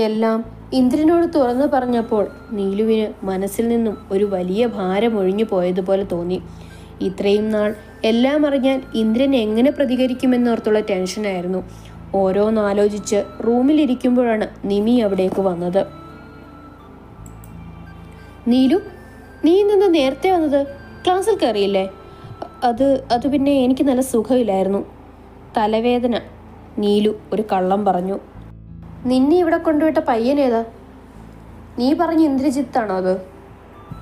എല്ലാം ഇന്ദ്രനോട് തുറന്നു പറഞ്ഞപ്പോൾ നീലുവിന് മനസ്സിൽ നിന്നും ഒരു വലിയ ഭാരം ഒഴിഞ്ഞു പോയതുപോലെ തോന്നി. ഇത്രയും നാൾ എല്ലാം അറിഞ്ഞാൽ ഇന്ദ്രൻ എങ്ങനെ പ്രതികരിക്കുമെന്നോർത്തുള്ള ടെൻഷനായിരുന്നു ഓരോന്നാലോചിച്ച് റൂമിലിരിക്കുമ്പോഴാണ് നിമി അവിടേക്ക് വന്നത്. നീലു നീ നിന്ന് നേരത്തെ വന്നത്? ക്ലാസ്സിൽ കയറിയില്ലേ അത് അത് പിന്നെ എനിക്ക് നല്ല സുഖമില്ലായിരുന്നു. തലവേദന. നീലു ഒരു കള്ളം പറഞ്ഞു. നിന്നെ ഇവിടെ കൊണ്ടുവിട്ട പയ്യനേതാ നീ പറഞ്ഞ ഇന്ദ്രജിത്താണോ അത്?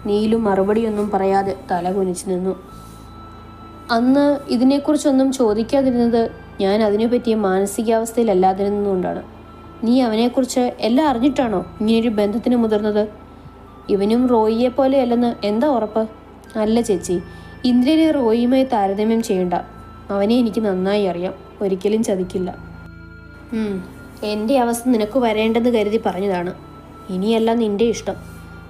നീലു മറുപടിയൊന്നും പറയാതെ തല കുനിച്ചു നിന്നു. അന്ന് ഇതിനെക്കുറിച്ചൊന്നും ചോദിക്കാതിരുന്നത് ഞാൻ അതിനെ പറ്റിയ മാനസികാവസ്ഥയിലല്ലാതിരുന്നതുകൊണ്ടാണ് നീ അവനെക്കുറിച്ച് എല്ലാം അറിഞ്ഞിട്ടാണോ ഇങ്ങനെയൊരു ബന്ധത്തിന് മുതിർന്നത്? ഇവനും റോയിയെ പോലെയല്ലെന്ന് എന്താ ഉറപ്പ്? അല്ല ചേച്ചി ഇന്ദ്രനെ റോയിയുമായി താരതമ്യം ചെയ്യണ്ട. അവനെ എനിക്ക് നന്നായി അറിയാം. ഒരിക്കലും ചതിക്കില്ല. എന്റെ അവസ്ഥ നിനക്ക് വരേണ്ടെന്ന് കരുതി പറഞ്ഞതാണ്. ഇനിയല്ല നിന്റെ ഇഷ്ടം.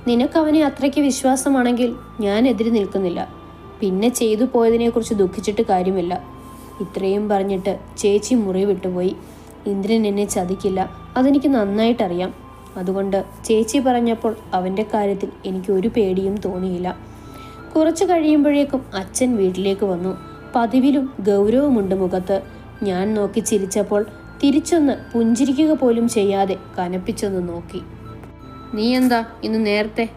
നിനക്ക് അവനെ അത്രയ്ക്ക് വിശ്വാസമാണെങ്കിൽ ഞാൻ എതിരി നിൽക്കുന്നില്ല. പിന്നെ ചെയ്തു പോയതിനെക്കുറിച്ച് ദുഃഖിച്ചിട്ട് കാര്യമില്ല. ഇത്രയും പറഞ്ഞിട്ട് ചേച്ചി മുറി വിട്ടുപോയി. ഇന്ദ്രൻ എന്നെ ചതിക്കില്ല. അതെനിക്ക് നന്നായിട്ടറിയാം. അതുകൊണ്ട് ചേച്ചി പറഞ്ഞപ്പോൾ അവന്റെ കാര്യത്തിൽ എനിക്ക് ഒരു പേടിയും തോന്നിയില്ല. കുറച്ചു കഴിയുമ്പോഴേക്കും അച്ഛൻ വീട്ടിലേക്ക് വന്നു. പതിവിലും ഗൗരവമുണ്ട് മുഖത്ത്. ഞാൻ നോക്കി ചിരിച്ചപ്പോൾ തിരിച്ചൊന്ന് പുഞ്ചിരിക്കുക പോലും ചെയ്യാതെ കനപ്പിച്ചൊന്ന് നോക്കി. നീ എന്താ ഇന്ന് നേരത്തെ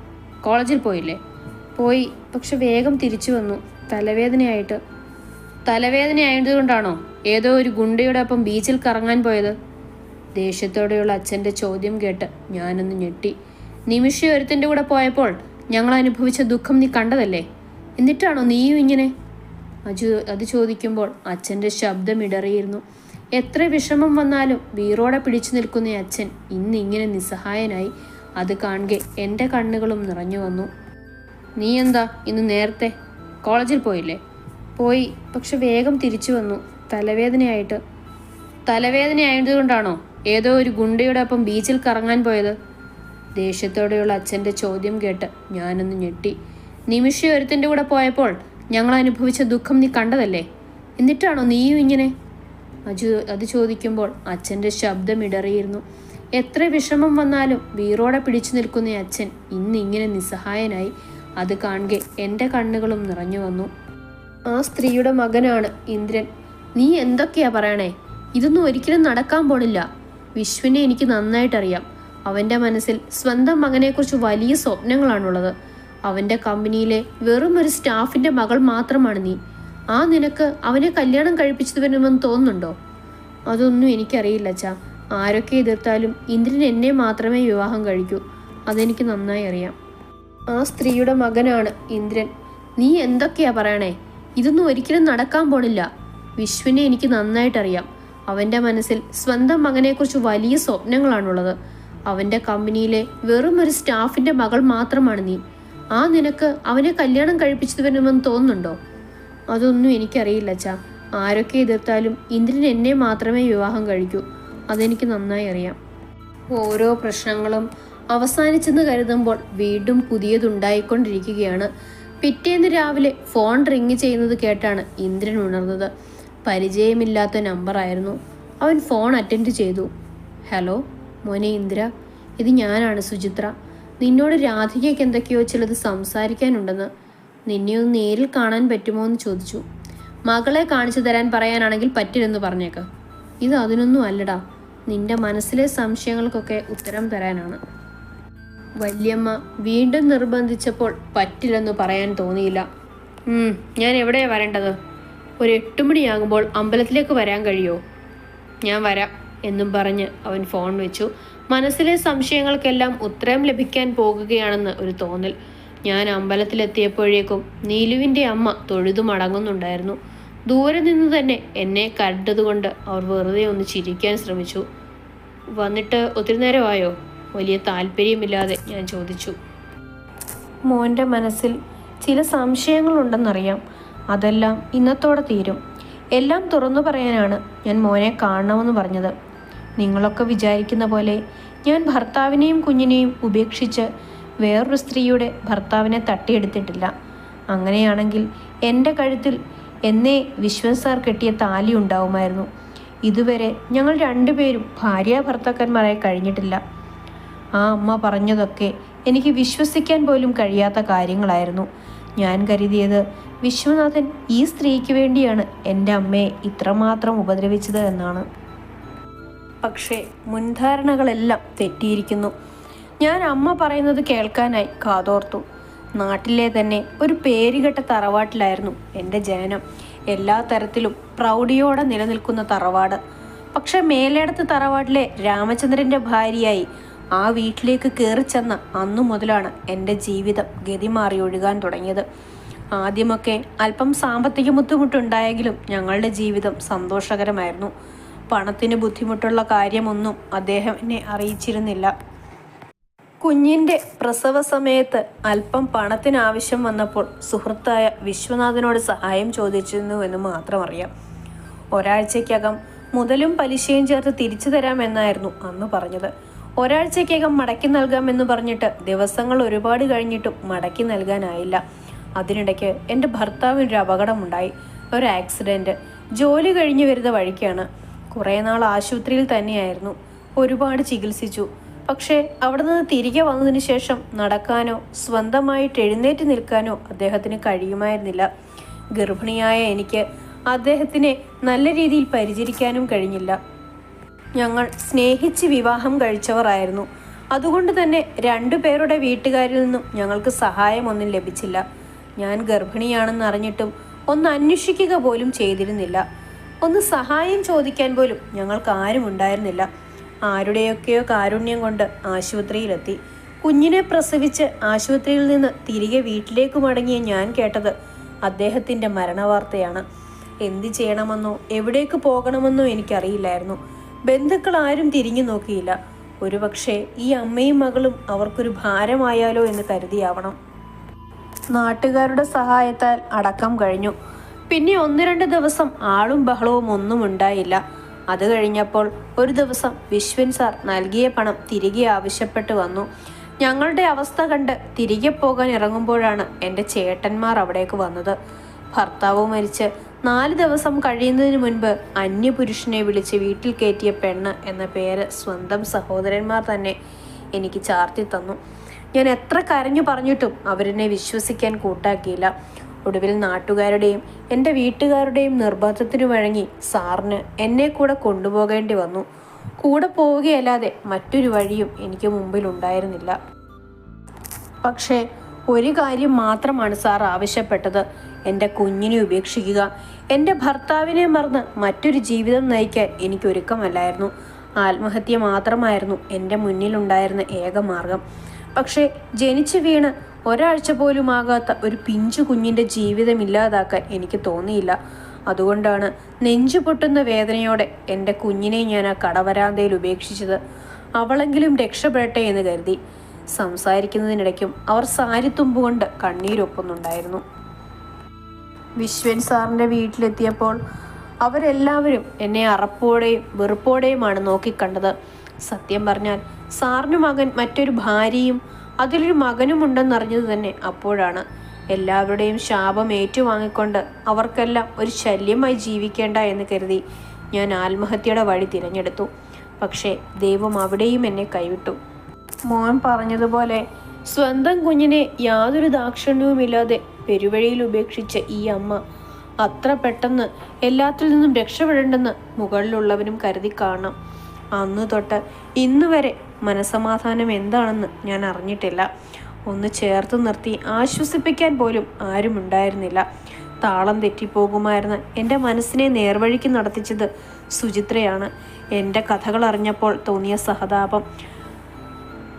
കോളേജിൽ പോയില്ലേ? പോയി പക്ഷെ വേഗം തിരിച്ചു വന്നു. തലവേദനയായിട്ട്. തലവേദന ആയതുകൊണ്ടാണോ? ഏതോ ഒരു ഗുണ്ടയുടെ ഒപ്പം ബീച്ചിൽ കറങ്ങാൻ പോയത്? ദേഷ്യത്തോടെയുള്ള അച്ഛന്റെ ചോദ്യം കേട്ട് ഞാനൊന്ന് ഞെട്ടി. നിമിഷ ഒരുത്തിന്റെ കൂടെ പോയപ്പോൾ ഞങ്ങൾ അനുഭവിച്ച ദുഃഖം നീ കണ്ടതല്ലേ? എന്നിട്ടാണോ നീയും ഇങ്ങനെ? അജു അത് ചോദിക്കുമ്പോൾ അച്ഛന്റെ ശബ്ദം ഇടറിയിരുന്നു. എത്ര വിഷമം വന്നാലും വീറോടെ പിടിച്ചു നിൽക്കുന്ന അച്ഛൻ ഇന്നിങ്ങനെ നിസ്സഹായനായി അത് കാണുകെ എന്റെ കണ്ണുകളും നിറഞ്ഞു വന്നു. നീ എന്താ ഇന്ന് നേരത്തെ കോളേജിൽ പോയില്ലേ? പോയി പക്ഷെ വേഗം തിരിച്ചു വന്നു. തലവേദനയായിട്ട്. തലവേദന ആയതുകൊണ്ടാണോ ഏതോ ഒരു ഗുണ്ടയുടെ ഒപ്പം ബീച്ചിൽ കറങ്ങാൻ പോയത്? ദേഷ്യത്തോടെയുള്ള അച്ഛന്റെ ചോദ്യം കേട്ട് ഞാനൊന്ന് ഞെട്ടി. നിമിഷ ഒരുത്തിന്റെ കൂടെ പോയപ്പോൾ ഞങ്ങൾ അനുഭവിച്ച ദുഃഖം നീ കണ്ടതല്ലേ? എന്നിട്ടാണോ നീയും ഇങ്ങനെ അത് ചോദിക്കുമ്പോൾ അച്ഛന്റെ ശബ്ദം ഇടറിയിരുന്നു. എത്ര വിഷമം വന്നാലും വീറോടെ പിടിച്ചു നിൽക്കുന്ന അച്ഛൻ ഇന്നിങ്ങനെ നിസ്സഹായനായി. അത് കാണുകെ എന്റെ കണ്ണുകളും നിറഞ്ഞു വന്നു. ആ സ്ത്രീയുടെ മകനാണ് ഇന്ദ്രൻ. നീ എന്തൊക്കെയാ പറയണേ? ഇതൊന്നും ഒരിക്കലും നടക്കാൻ പോണില്ല. വിശ്വനെ എനിക്ക് നന്നായിട്ടറിയാം. അവന്റെ മനസ്സിൽ സ്വന്തം മകനെക്കുറിച്ച് വലിയ സ്വപ്നങ്ങളാണുള്ളത്. അവന്റെ കമ്പനിയിലെ വെറും ഒരു സ്റ്റാഫിന്റെ മകൾ മാത്രമാണ് നീ. ആ നിനക്ക് അവനെ കല്യാണം കഴിപ്പിച്ചത് വരുമെന്ന് തോന്നുന്നുണ്ടോ? അതൊന്നും എനിക്കറിയില്ല അച്ഛാ. ആരൊക്കെ എതിർത്താലും ഇന്ദ്രൻ എന്നെ മാത്രമേ വിവാഹം കഴിക്കൂ. അതെനിക്ക് നന്നായി അറിയാം. ആ സ്ത്രീയുടെ മകനാണ് ഇന്ദ്രൻ. നീ എന്തൊക്കെയാ പറയണേ? ഇതൊന്നും ഒരിക്കലും നടക്കാൻ പോണില്ല. വിശ്വനെ എനിക്ക് നന്നായിട്ടറിയാം. അവന്റെ മനസ്സിൽ സ്വന്തം മകനെക്കുറിച്ച് വലിയ സ്വപ്നങ്ങളാണുള്ളത്. അവന്റെ കമ്പനിയിലെ വെറും ഒരു സ്റ്റാഫിന്റെ മകൾ മാത്രമാണ് നീ. ആ നിനക്ക് അവനെ കല്യാണം കഴിപ്പിച്ചു വരുമെന്ന് തോന്നുന്നുണ്ടോ? അതൊന്നും എനിക്കറിയില്ല അച്ഛാ. ആരൊക്കെ എതിർത്താലും ഇന്ദ്രൻ എന്നെ മാത്രമേ വിവാഹം കഴിക്കൂ. അതെനിക്ക് നന്നായി അറിയാം. ഓരോ പ്രശ്നങ്ങളും അവസാനിച്ചെന്ന് കരുതുമ്പോൾ വീണ്ടും പുതിയതുണ്ടായിക്കൊണ്ടിരിക്കുകയാണ്. പിറ്റേന്ന് രാവിലെ ഫോൺ റിങ് ചെയ്യുന്നത് കേട്ടാണ് ഇന്ദ്രൻ ഉണർന്നത്. പരിചയമില്ലാത്ത നമ്പറായിരുന്നു. അവൻ ഫോൺ അറ്റൻഡ് ചെയ്തു. ഹലോ മോനെ ഇന്ദ്ര. ഇത് ഞാനാണ് സുചിത്ര. നിന്നോട് രാധികയ്ക്ക് എന്തൊക്കെയോ ചിലത് സംസാരിക്കാനുണ്ടെന്ന്. നിന്നെ ഒന്ന് നേരിൽ കാണാൻ പറ്റുമോ എന്ന് ചോദിച്ചു. മകളെ കാണിച്ചു തരാൻ പറയാനാണെങ്കിൽ പറ്റില്ലെന്ന് പറഞ്ഞേക്ക്. ഇത് അതിനൊന്നും അല്ലടാ. നിന്റെ മനസ്സിലെ സംശയങ്ങൾക്കൊക്കെ ഉത്തരം തരാനാണ്. വല്യമ്മ വീണ്ടും നിർബന്ധിച്ചപ്പോൾ പറ്റില്ലെന്ന് പറയാൻ തോന്നിയില്ല. ഞാൻ എവിടെയാ വരേണ്ടത്? ഒരു എട്ട് മണിയാകുമ്പോൾ അമ്പലത്തിലേക്ക് വരാൻ കഴിയുമോ ഞാൻ വരാം എന്നും പറഞ്ഞ് അവൻ ഫോൺ വെച്ചു. മനസ്സിലെ സംശയങ്ങൾക്കെല്ലാം ഉത്തരം ലഭിക്കാൻ പോകുകയാണെന്ന് ഒരു തോന്നൽ. ഞാൻ അമ്പലത്തിലെത്തിയപ്പോഴേക്കും നീലുവിന്റെ അമ്മ തൊഴുതു മടങ്ങുന്നുണ്ടായിരുന്നു. ദൂരെ നിന്ന് തന്നെ എന്നെ കണ്ടതുകൊണ്ട് അവർ വെറുതെ ഒന്ന് ചിരിക്കാൻ ശ്രമിച്ചു. വന്നിട്ട് ഒത്തിരി നേരമായോ? വലിയ താല്പര്യമില്ലാതെ ഞാൻ ചോദിച്ചു. മോന്റെ മനസ്സിൽ ചില സംശയങ്ങളുണ്ടെന്നറിയാം. അതെല്ലാം ഇന്നത്തോടെ തീരും. എല്ലാം തുറന്നു പറയാനാണ് ഞാൻ മോനെ കാണണമെന്ന് പറഞ്ഞത്. നിങ്ങളൊക്കെ വിചാരിക്കുന്ന പോലെ ഞാൻ ഭർത്താവിനെയും കുഞ്ഞിനെയും ഉപേക്ഷിച്ച് വേറൊരു സ്ത്രീയുടെ ഭർത്താവിനെ തട്ടിയെടുത്തിട്ടില്ല. അങ്ങനെയാണെങ്കിൽ എന്റെ കഴുത്തിൽ എന്നേ വിശ്വൻ സാർ കെട്ടിയ താലി ഉണ്ടാവുമായിരുന്നു. ഇതുവരെ ഞങ്ങൾ രണ്ടുപേരും ഭാര്യ ഭർത്താക്കന്മാരായി കഴിഞ്ഞിട്ടില്ല. ആ അമ്മ പറഞ്ഞതൊക്കെ എനിക്ക് വിശ്വസിക്കാൻ പോലും കഴിയാത്ത കാര്യങ്ങളായിരുന്നു. ഞാൻ കരുതിയത് വിശ്വനാഥൻ ഈ സ്ത്രീക്ക് വേണ്ടിയാണ് എന്റെ അമ്മയെ ഇത്രമാത്രം ഉപദ്രവിച്ചത് എന്നാണ്. പക്ഷേ മുൻധാരണകളെല്ലാം തെറ്റിയിരിക്കുന്നു. ഞാൻ അമ്മ പറയുന്നത് കേൾക്കാനായി കാതോർത്തു. നാട്ടിലെ തന്നെ ഒരു പേരുകെട്ട തറവാട്ടിലായിരുന്നു എന്റെ ജനനം. എല്ലാ തരത്തിലും പ്രൗഢിയോടെ നിലനിൽക്കുന്ന തറവാട്. പക്ഷെ മേലേടത്ത് തറവാട്ടിലെ രാമചന്ദ്രന്റെ ഭാര്യയായി ആ വീട്ടിലേക്ക് കയറി ചെന്ന അന്നു മുതലാണ് എന്റെ ജീവിതം ഗതിമാറി ഒഴുകാൻ തുടങ്ങിയത്. ആദ്യമൊക്കെ അല്പം സാമ്പത്തിക ബുദ്ധിമുട്ടുണ്ടായെങ്കിലും ഞങ്ങളുടെ ജീവിതം സന്തോഷകരമായിരുന്നു. പണത്തിന് ബുദ്ധിമുട്ടുള്ള കാര്യമൊന്നും അദ്ദേഹം എന്നെ അറിയിച്ചിരുന്നില്ല. കുഞ്ഞിന്റെ പ്രസവ സമയത്ത് അല്പം പണത്തിന് ആവശ്യം വന്നപ്പോൾ സുഹൃത്തായ വിശ്വനാഥനോട് സഹായം ചോദിച്ചിരുന്നു എന്ന് മാത്രം അറിയാം. ഒരാഴ്ചയ്ക്കകം മുതലും പലിശയും ചേർത്ത് തിരിച്ചു തരാമെന്നായിരുന്നു അന്ന് പറഞ്ഞത്. ഒരാഴ്ചയ്ക്കകം മടക്കി നൽകാമെന്ന് പറഞ്ഞിട്ട് ദിവസങ്ങൾ ഒരുപാട് കഴിഞ്ഞിട്ടും മടക്കി നൽകാനായില്ല. അതിനിടയ്ക്ക് എന്റെ ഭർത്താവിനൊരു അപകടമുണ്ടായി. ഒരു ആക്സിഡന്റ് ജോലി കഴിഞ്ഞു വരുന്ന വഴിക്കാണ്. കുറേ നാൾ ആശുപത്രിയിൽ തന്നെയായിരുന്നു. ഒരുപാട് ചികിത്സിച്ചു. പക്ഷേ അവിടെ നിന്ന് തിരികെ വന്നതിന് ശേഷം നടക്കാനോ സ്വന്തമായിട്ട് എഴുന്നേറ്റ് നിൽക്കാനോ അദ്ദേഹത്തിന് കഴിയുമായിരുന്നില്ല. ഗർഭിണിയായ എനിക്ക് അദ്ദേഹത്തിനെ നല്ല രീതിയിൽ പരിചരിക്കാനും കഴിഞ്ഞില്ല. ഞങ്ങൾ സ്നേഹിച്ച് വിവാഹം കഴിച്ചവരായിരുന്നു. അതുകൊണ്ട് തന്നെ രണ്ടു പേരുടെ വീട്ടുകാരിൽ നിന്നും ഞങ്ങൾക്ക് സഹായമൊന്നും ലഭിച്ചില്ല. ഞാൻ ഗർഭിണിയാണെന്ന് അറിഞ്ഞിട്ടും ഒന്ന് അന്വേഷിക്കുക പോലും ചെയ്തിരുന്നില്ല. ഒന്ന് സഹായം ചോദിക്കാൻ പോലും ഞങ്ങൾക്ക് ആരും ഉണ്ടായിരുന്നില്ല ആരുടെയൊക്കെയോ കാരുണ്യം കൊണ്ട് ആശുപത്രിയിലെത്തി. കുഞ്ഞിനെ പ്രസവിച്ച് ആശുപത്രിയിൽ നിന്ന് തിരികെ വീട്ടിലേക്ക് മടങ്ങിയ ഞാൻ കേട്ടത് അദ്ദേഹത്തിന്റെ മരണവാർത്തയാണ്. എന്ത് ചെയ്യണമെന്നോ എവിടേക്ക് പോകണമെന്നോ എനിക്കറിയില്ലായിരുന്നു. ബന്ധുക്കൾ ആരും തിരിഞ്ഞു നോക്കിയില്ല. ഒരുപക്ഷെ ഈ അമ്മയും മകളും അവർക്കൊരു ഭാരമായാലോ എന്ന് കരുതിയാവണം. നാട്ടുകാരുടെ സഹായത്താൽ അടക്കം കഴിഞ്ഞു. പിന്നെ ഒന്ന് രണ്ട് ദിവസം ആളും ബഹളവും ഒന്നും ഉണ്ടായില്ല. അത് കഴിഞ്ഞപ്പോൾ ഒരു ദിവസം വിശ്വൻ സാർ നൽകിയ പണം തിരികെ ആവശ്യപ്പെട്ടു വന്നു. ഞങ്ങളുടെ അവസ്ഥ കണ്ട് തിരികെ പോകാൻ ഇറങ്ങുമ്പോഴാണ് എന്റെ ചേട്ടന്മാർ അവിടേക്ക് വന്നത്. ഭർത്താവ് മരിച്ച് നാല് ദിവസം കഴിയുന്നതിന് മുൻപ് അന്യപുരുഷനെ വിളിച്ച് വീട്ടിൽ കയറ്റിയ പെണ്ണ് എന്ന പേര് സ്വന്തം സഹോദരന്മാർ തന്നെ എനിക്ക് ചാർത്തി തന്നു. ഞാൻ എത്ര കരഞ്ഞു പറഞ്ഞിട്ടും അവരെന്നെ വിശ്വസിക്കാൻ കൂട്ടാക്കിയില്ല. ഒടുവിൽ നാട്ടുകാരുടെയും എന്റെ വീട്ടുകാരുടെയും നിർബന്ധത്തിനു വഴങ്ങി സാറിന് എന്നെ കൂടെ കൊണ്ടുപോകേണ്ടി വന്നു. കൂടെ പോവുകയല്ലാതെ മറ്റൊരു വഴിയും എനിക്ക് മുമ്പിൽ ഉണ്ടായിരുന്നില്ല. പക്ഷേ ഒരു കാര്യം മാത്രമാണ് സാർ ആവശ്യപ്പെട്ടത്. എന്റെ കുഞ്ഞിനെ ഉപേക്ഷിക്കുക. എന്റെ ഭർത്താവിനെ മറന്ന് മറ്റൊരു ജീവിതം നയിക്കാൻ എനിക്ക് ഒരുക്കമല്ലായിരുന്നു ആത്മഹത്യ മാത്രമായിരുന്നു എന്റെ മുന്നിലുണ്ടായിരുന്ന ഏക മാർഗം. പക്ഷേ ജനിച്ചു വീണ് ഒരാഴ്ച പോലും ആകാത്ത ഒരു പിഞ്ചു കുഞ്ഞിന്റെ ജീവിതം ഇല്ലാതാക്കാൻ എനിക്ക് തോന്നിയില്ല. അതുകൊണ്ടാണ് നെഞ്ചു പൊട്ടുന്ന വേദനയോടെ എന്റെ കുഞ്ഞിനെ ഞാൻ ആ കടവരാന്തയിൽ ഉപേക്ഷിച്ചത്. അവളെങ്കിലും രക്ഷപ്പെടട്ടെ എന്ന് കരുതി. സംസാരിക്കുന്നതിനിടയ്ക്കും അവർ സാരിത്തുമ്പ് കൊണ്ട് കണ്ണീരൊപ്പുന്നുണ്ടായിരുന്നു. വിശ്വൻ സാറിന്റെ വീട്ടിലെത്തിയപ്പോൾ അവരെല്ലാവരും എന്നെ അറപ്പോടെയും വെറുപ്പോടെയുമാണ് നോക്കിക്കണ്ടത്. സത്യം പറഞ്ഞാൽ സാറിന് മകൻ മറ്റൊരു ഭാര്യയും അതിലൊരു മകനുമുണ്ടെന്നറിഞ്ഞത് തന്നെ അപ്പോഴാണ്. എല്ലാവരുടെയും ശാപം ഏറ്റുവാങ്ങിക്കൊണ്ട് അവർക്കെല്ലാം ഒരു ശല്യമായി ജീവിക്കേണ്ട എന്ന് കരുതി ഞാൻ ആത്മഹത്യയുടെ വഴി തിരഞ്ഞെടുത്തു. പക്ഷേ ദൈവം അവിടെയും എന്നെ കൈവിട്ടു. മോൻ പറഞ്ഞതുപോലെ സ്വന്തം കുഞ്ഞിനെ യാതൊരു ദാക്ഷിണ്യവുമില്ലാതെ പെരുവഴിയിൽ ഉപേക്ഷിച്ച ഈ അമ്മ അത്ര പെട്ടെന്ന് എല്ലാത്തിൽ നിന്നും രക്ഷപ്പെടേണ്ടെന്ന് മുകളിലുള്ളവനും കരുതി കാണാം. അന്നു തൊട്ട് ഇന്ന് വരെ മനസമാധാനം എന്താണെന്ന് ഞാൻ അറിഞ്ഞിട്ടില്ല. ഒന്ന് ചേർത്ത് നിർത്തി ആശ്വസിപ്പിക്കാൻ പോലും ആരുമുണ്ടായിരുന്നില്ല താളം തെറ്റിപ്പോകുമായിരുന്ന എന്റെ മനസ്സിനെ നേർവഴിക്ക് നടത്തിച്ചത് സുചിത്രയാണ്. എന്റെ കഥകൾ അറിഞ്ഞപ്പോൾ തോന്നിയ സഹതാപം.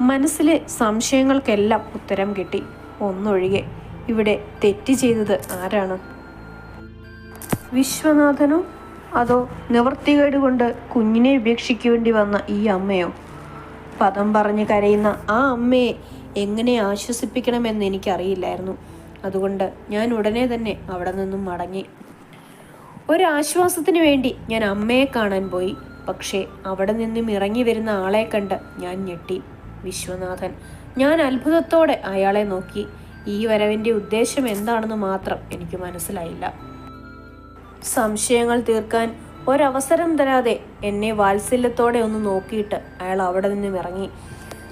മനസ്സിലെ സംശയങ്ങൾക്കെല്ലാം ഉത്തരം കിട്ടി. ഒന്നൊഴികെ. ഇവിടെ തെറ്റ് ചെയ്തത് ആരാണ്? വിശ്വനാഥനോ? അതോ നിവർത്തികേട് കൊണ്ട് കുഞ്ഞിനെ ഉപേക്ഷിക്കേണ്ടി വന്ന ഈ അമ്മയോ? പദം പറഞ്ഞ് കരയുന്ന ആ അമ്മയെ എങ്ങനെ ആശ്വസിപ്പിക്കണമെന്ന് എനിക്കറിയില്ലായിരുന്നു. അതുകൊണ്ട് ഞാൻ ഉടനെ തന്നെ അവിടെ നിന്നും മടങ്ങി. ഒരാശ്വാസത്തിന് വേണ്ടി ഞാൻ അമ്മയെ കാണാൻ പോയി. പക്ഷേ അവിടെ നിന്നും ഇറങ്ങി വരുന്ന ആളെ കണ്ട് ഞാൻ ഞെട്ടി. വിശ്വനാഥൻ ഞാൻ അത്ഭുതത്തോടെ അയാളെ നോക്കി. ഈ വരവിന്റെ ഉദ്ദേശം എന്താണെന്ന് മാത്രം എനിക്ക് മനസ്സിലായില്ല. സംശയങ്ങൾ തീർക്കാൻ ഒരവസരം തരാതെ എന്നെ വാത്സല്യത്തോടെ ഒന്ന് നോക്കിയിട്ട് അയാൾ അവിടെ നിന്നും ഇറങ്ങി.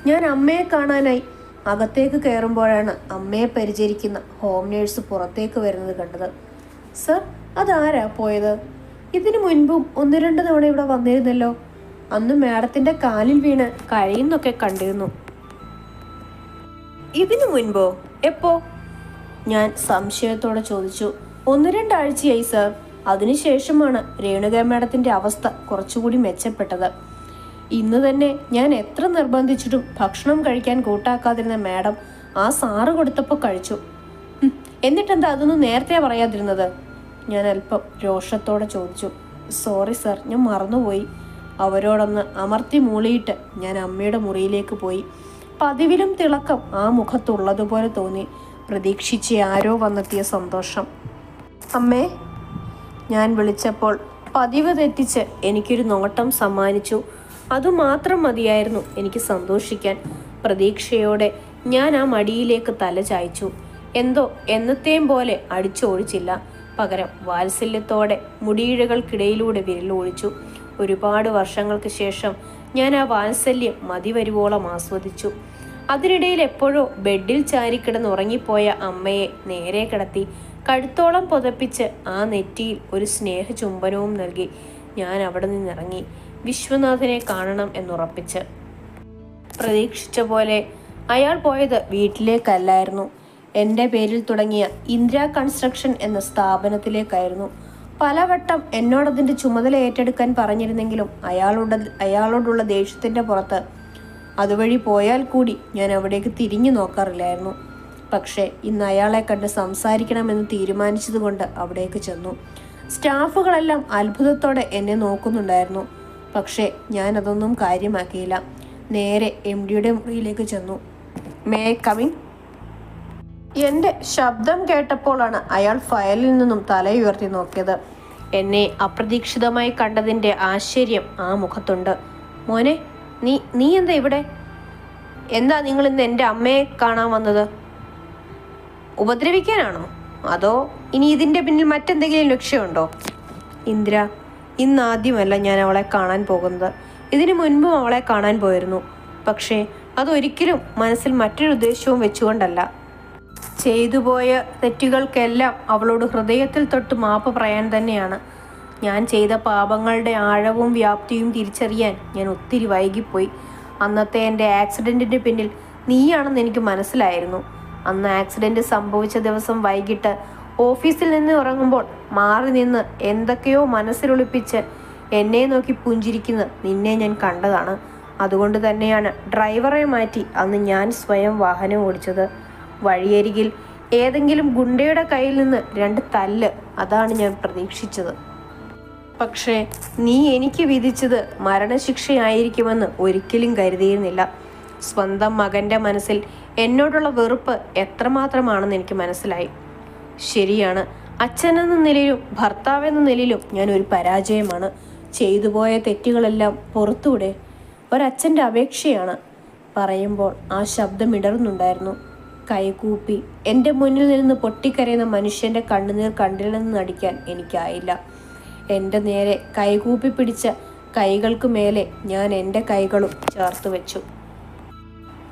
ഞാൻ അമ്മയെ കാണാനായി അകത്തേക്ക് കയറുമ്പോഴാണ് അമ്മയെ പരിചരിക്കുന്ന ഹോം നേഴ്സ് പുറത്തേക്ക് വരുന്നത് കണ്ടത്. സർ അതാരാ പോയത്? ഇതിനു മുൻപും ഒന്ന് രണ്ട് തവണ ഇവിടെ വന്നിരുന്നല്ലോ. അന്ന് മാഡത്തിന്റെ കാലിൽ വീണ് കഴിയുന്നൊക്കെ കണ്ടിരുന്നു. ഇതിനു മുൻപോ? എപ്പോ? ഞാൻ സംശയത്തോടെ ചോദിച്ചു. ഒന്ന് രണ്ടാഴ്ചയായി സർ. അതിനുശേഷമാണ് രേണുക മാഡത്തിന്റെ അവസ്ഥ കുറച്ചുകൂടി മെച്ചപ്പെട്ടത്. ഇന്ന് തന്നെ ഞാൻ എത്ര നിർബന്ധിച്ചിട്ടും ഭക്ഷണം കഴിക്കാൻ കൂട്ടാക്കാതിരുന്ന മാഡം ആ സാറ് കൊടുത്തപ്പോൾ കഴിച്ചു. എന്നിട്ടെന്താ അതൊന്നും നേരത്തെ പറയാതിരുന്നത്? ഞാൻ അല്പം രോഷത്തോടെ ചോദിച്ചു. സോറി സർ ഞാൻ മറന്നുപോയി. അവരോടൊന്ന് അമർത്തി മൂളിയിട്ട് ഞാൻ അമ്മയുടെ മുറിയിലേക്ക് പോയി. പതിവിലും തിളക്കം ആ മുഖത്തുള്ളതുപോലെ തോന്നി. പ്രതീക്ഷിച്ച് ആരോ വന്നെത്തിയ സന്തോഷം. അമ്മേ ഞാൻ വിളിച്ചപ്പോൾ പതിവ് തെറ്റിച്ച് എനിക്കൊരു നോട്ടം സമ്മാനിച്ചു. അതുമാത്രം മതിയായിരുന്നു എനിക്ക് സന്തോഷിക്കാൻ. പ്രതീക്ഷയോടെ ഞാൻ ആ മടിയിലേക്ക് തല ചായ്ച്ചു. എന്തോ എന്നത്തെയും പോലെ അടിച്ചോടിച്ചില്ല. പകരം വാത്സല്യത്തോടെ മുടിയിഴകൾക്കിടയിലൂടെ വിരലൊഴിച്ചു ഒരുപാട് വർഷങ്ങൾക്ക് ശേഷം ഞാൻ ആ വാത്സല്യം മതിവരുവോളം ആസ്വദിച്ചു. അതിനിടയിൽ എപ്പോഴോ ബെഡിൽ ചാരിക്കിടന്ന് ഉറങ്ങിപ്പോയ അമ്മയെ നേരെ കിടത്തി. കഴുത്തോളം പുതപ്പിച്ച് ആ നെറ്റിയിൽ ഒരു സ്നേഹ ചുംബനവും നൽകി ഞാൻ അവിടെ നിന്നിറങ്ങി വിശ്വനാഥനെ കാണണം എന്നുറപ്പിച്ച്. പ്രതീക്ഷിച്ച പോലെ അയാൾ പോയത് വീട്ടിലേക്കല്ലായിരുന്നു. എന്റെ പേരിൽ തുടങ്ങിയ ഇന്ദിര കൺസ്ട്രക്ഷൻ എന്ന സ്ഥാപനത്തിലേക്കായിരുന്നു. പലവട്ടം എന്നോടതിന്റെ ചുമതല ഏറ്റെടുക്കാൻ പറഞ്ഞിരുന്നെങ്കിലും അയാളോട് അയാളോടുള്ള ദേഷ്യത്തിന്റെ പുറത്ത് അതുവഴി പോയാൽ കൂടി ഞാൻ അവിടേക്ക് തിരിഞ്ഞു നോക്കാറില്ലായിരുന്നു. പക്ഷേ ഇന്ന് അയാളെ കണ്ട് സംസാരിക്കണമെന്ന് തീരുമാനിച്ചതുകൊണ്ട് അവിടേക്ക് ചെന്നു. സ്റ്റാഫുകളെല്ലാം അത്ഭുതത്തോടെ എന്നെ നോക്കുന്നുണ്ടായിരുന്നു. പക്ഷേ ഞാൻ അതൊന്നും കാര്യമാക്കിയില്ല. നേരെ എം ഡിയുടെ മുറിയിലേക്ക് ചെന്നു. മേ കമിങ് എന്റെ ശബ്ദം കേട്ടപ്പോഴാണ് അയാൾ ഫയലിൽ നിന്നും തലയുയർത്തി നോക്കിയത്. എന്നെ അപ്രതീക്ഷിതമായി കണ്ടതിന്റെ ആശ്ചര്യം ആ മുഖത്തുണ്ട്. മോനെ നീ നീ എന്താ ഇവിടെ? എന്താ നിങ്ങൾ ഇന്ന് എന്റെ അമ്മയെ കാണാൻ വന്നത്? ഉപദ്രവിക്കാനാണോ? അതോ ഇനി ഇതിന്റെ പിന്നിൽ മറ്റെന്തെങ്കിലും ലക്ഷ്യമുണ്ടോ? ഇന്ദിര ഇന്ന് ആദ്യമല്ല ഞാൻ അവളെ കാണാൻ പോകുന്നത്. ഇതിനു മുൻപും അവളെ കാണാൻ പോയിരുന്നു. പക്ഷേ അതൊരിക്കലും മനസ്സിൽ മറ്റൊരു ഉദ്ദേശവും വെച്ചുകൊണ്ടല്ല. ചെയ്തു പോയ തെറ്റുകൾക്കെല്ലാം അവളോട് ഹൃദയത്തിൽ തൊട്ട് മാപ്പ് പറയാൻ തന്നെയാണ്. ഞാൻ ചെയ്ത പാപങ്ങളുടെ ആഴവും വ്യാപ്തിയും തിരിച്ചറിയാൻ ഞാൻ ഒത്തിരി വൈകിപ്പോയി. അന്നത്തെ എന്റെ ആക്സിഡന്റിന്റെ പിന്നിൽ നീയാണെന്ന് എനിക്ക് മനസ്സിലായിരുന്നു. അന്ന് ആക്സിഡന്റ് സംഭവിച്ച ദിവസം വൈകിട്ട് ഓഫീസിൽ നിന്ന് ഇറങ്ങുമ്പോൾ മാറി നിന്ന് എന്തൊക്കെയോ മനസ്സിലൊളിപ്പിച്ച് എന്നെ നോക്കി പുഞ്ചിരിക്കുന്ന. നിന്നെ ഞാൻ കണ്ടതാണ്. അതുകൊണ്ട് തന്നെയാണ് ഡ്രൈവറെ മാറ്റി അന്ന് ഞാൻ സ്വയം വാഹനം ഓടിച്ചത്. വഴിയരികിൽ ഏതെങ്കിലും ഗുണ്ടയുടെ കയ്യിൽ നിന്ന് രണ്ട് തല്ല് അതാണ് ഞാൻ പ്രതീക്ഷിച്ചത്. പക്ഷേ നീ എനിക്ക് വിധിച്ചത് മരണശിക്ഷയായിരിക്കുമെന്ന് ഒരിക്കലും കരുതിയിരുന്നില്ല. സ്വന്തം മകന്റെ മനസ്സിൽ എന്നോടുള്ള വെറുപ്പ് എത്രമാത്രമാണെന്ന് എനിക്ക് മനസ്സിലായി. ശരിയാണ് അച്ഛനെന്ന നിലയിലും ഭർത്താവെന്ന നിലയിലും ഞാൻ ഒരു പരാജയമാണ്. ചെയ്തു പോയ തെറ്റുകളെല്ലാം പുറത്തൂടെ ഒരച്ഛന്റെ അപേക്ഷയാണ്. പറയുമ്പോൾ ആ ശബ്ദം ഇടറുന്നുണ്ടായിരുന്നു. കൈകൂപ്പി എന്റെ മുന്നിൽ നിന്ന് പൊട്ടിക്കരയുന്ന മനുഷ്യന്റെ കണ്ണുനീർ നിന്ന് നടിക്കാൻ എനിക്കായില്ല. എന്റെ നേരെ കൈകൂപ്പി പിടിച്ച കൈകൾക്ക് മേലെ ഞാൻ എന്റെ കൈകളും ചേർത്ത് വെച്ചു.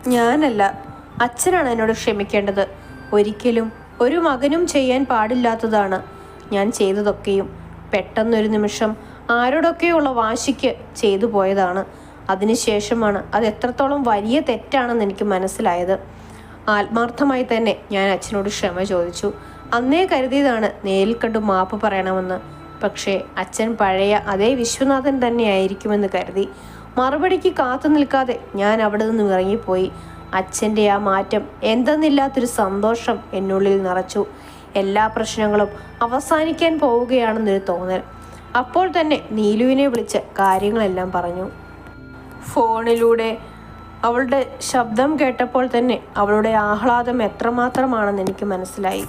ഞാനല്ല അച്ഛനാണ് എന്നോട് ക്ഷമിക്കേണ്ടത്. ഒരിക്കലും ഒരു മകനും ചെയ്യാൻ പാടില്ലാത്തതാണ് ഞാൻ ചെയ്തതൊക്കെയും. പെട്ടെന്നൊരു നിമിഷം ആരോടൊക്കെയുള്ള വാശിക്ക് ചെയ്തു പോയതാണ്. അതിനുശേഷമാണ് അത് എത്രത്തോളം വലിയ തെറ്റാണെന്ന് എനിക്ക് മനസ്സിലായത്. ആത്മാർത്ഥമായി തന്നെ ഞാൻ അച്ഛനോട് ക്ഷമ ചോദിച്ചു. അന്നേ കരുതിയതാണ് നേരിൽ കണ്ടു മാപ്പ് പറയണമെന്ന്. പക്ഷേ അച്ഛൻ പഴയ അതേ വിശ്വനാഥൻ തന്നെയായിരിക്കുമെന്ന് കരുതി. മറുപടിക്ക് കാത്തു നിൽക്കാതെ ഞാൻ അവിടെ നിന്ന് ഇറങ്ങിപ്പോയി. അച്ഛന്റെ ആ മാറ്റം എന്തെന്നില്ലാത്തൊരു സന്തോഷം എന്നുള്ളിൽ നിറച്ചു. എല്ലാ പ്രശ്നങ്ങളും അവസാനിക്കാൻ പോവുകയാണെന്നൊരു തോന്നൽ. അപ്പോൾ തന്നെ നീലുവിനെ വിളിച്ച് കാര്യങ്ങളെല്ലാം പറഞ്ഞു. ഫോണിലൂടെ അവളുടെ ശബ്ദം കേട്ടപ്പോൾ തന്നെ അവളുടെ ആഹ്ലാദം എത്രമാത്രമാണെന്ന് എനിക്ക് മനസ്സിലായി.